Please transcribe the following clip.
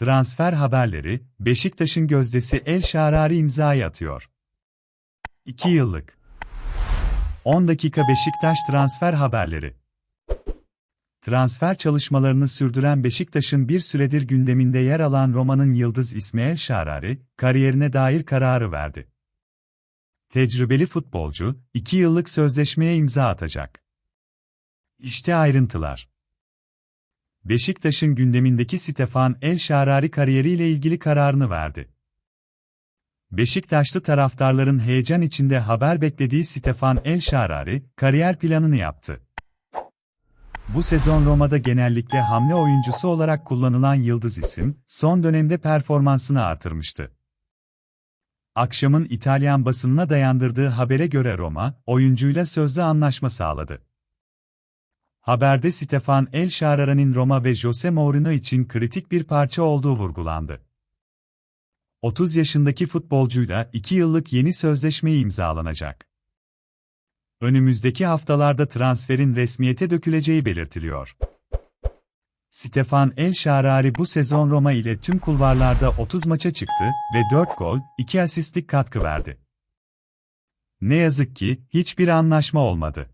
Transfer haberleri, Beşiktaş'ın gözdesi El Şarari imzayı atıyor. 2 yıllık. 10 dakika Beşiktaş transfer haberleri. Transfer çalışmalarını sürdüren Beşiktaş'ın bir süredir gündeminde yer alan Roma'nın yıldız İsmail Şarari, kariyerine dair kararı verdi. Tecrübeli futbolcu, 2 yıllık sözleşmeye imza atacak. İşte ayrıntılar. Beşiktaş'ın gündemindeki Stefan El Şarari kariyeriyle ilgili kararını verdi. Beşiktaşlı taraftarların heyecan içinde haber beklediği Stefan El Şarari, kariyer planını yaptı. Bu sezon Roma'da genellikle hamle oyuncusu olarak kullanılan yıldız isim, son dönemde performansını artırmıştı. Akşamın İtalyan basınına dayandırdığı habere göre Roma, oyuncuyla sözlü anlaşma sağladı. Haberde Stefan El Şarara'nın Roma ve Jose Mourinho için kritik bir parça olduğu vurgulandı. 30 yaşındaki futbolcuyla 2 yıllık yeni sözleşme imzalanacak. Önümüzdeki haftalarda transferin resmiyete döküleceği belirtiliyor. Stefan El Şarari bu sezon Roma ile tüm kulvarlarda 30 maça çıktı ve 4 gol, 2 asistlik katkı verdi. Ne yazık ki hiçbir anlaşma olmadı.